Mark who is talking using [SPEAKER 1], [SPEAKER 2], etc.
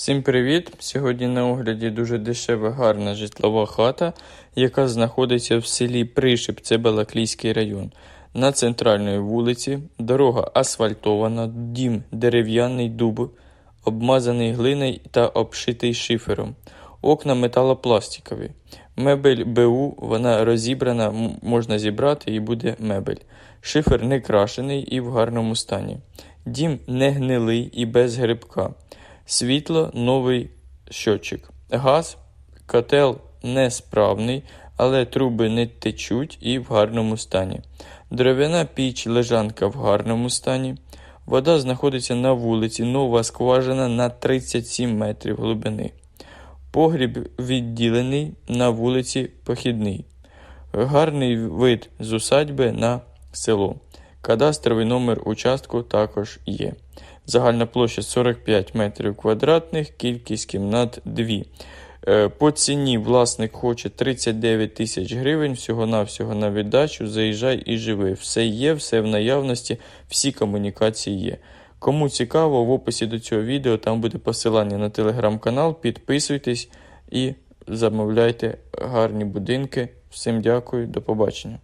[SPEAKER 1] Всім привіт! Сьогодні на огляді дуже дешева гарна житлова хата, яка знаходиться в селі Пришип, це Балаклійський район. На центральній вулиці дорога асфальтована, дім дерев'яний дуб, обмазаний глиною та обшитий шифером. Окна металопластикові. Мебель БУ, вона розібрана, можна зібрати і буде мебель. Шифер не крашений і в гарному стані. Дім не гнилий і без грибка. Світло новий щотчик. Газ, котел несправний, але труби не течуть і в гарному стані. Дерев'яна піч лежанка в гарному стані. Вода знаходиться на вулиці, нова скважина на 37 метрів глибини. Погріб відділений на вулиці Похідний. Гарний вид з усадьби на село. Кадастровий номер участку також є. Загальна площа 45 метрів квадратних, кількість кімнат 2. Е, По ціні власник хоче 39 тисяч гривень, всього-навсього на віддачу. Заїжджай і живи. Все є, все в наявності, всі комунікації є. Кому цікаво, в описі до цього відео там буде посилання на телеграм-канал. Підписуйтесь і замовляйте гарні будинки. Всім дякую, до побачення.